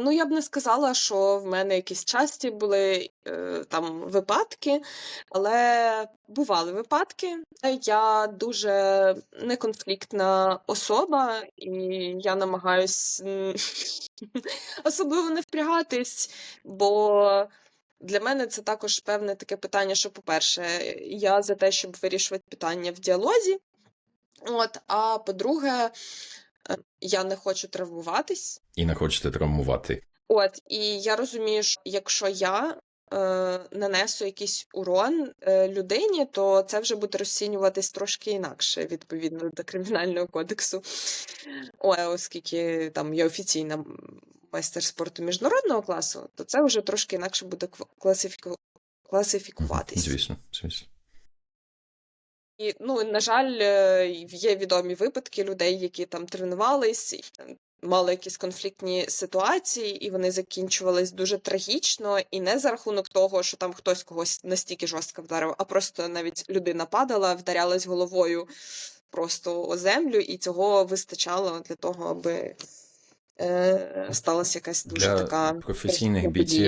ну, я б не сказала, що в мене якісь часті були е, там випадки, але бували випадки. Я дуже неконфліктна особа, і я намагаюсь особливо не впрягатись, бо для мене це також певне таке питання, що, по-перше, я за те, щоб вирішувати питання в діалозі. От, а по-друге, я не хочу травмуватись. І не хочете травмувати. От, і я розумію, що якщо я е, нанесу якийсь урон е, людині, то це вже буде розцінюватись трошки інакше відповідно до кримінального кодексу. Ой, оскільки там є офіційна майстер спорту міжнародного класу, то це вже трошки інакше буде класифіку... класифікуватись. Звісно, звісно. І, ну, на жаль, е, є відомі випадки людей, які там тренувались, мали якісь конфліктні ситуації, і вони закінчувались дуже трагічно, і не за рахунок того, що там хтось когось настільки жорстко вдарив, а просто навіть людина падала, вдарялась головою просто о землю, і цього вистачало для того, аби е, сталася якась дуже Для така професійних бійців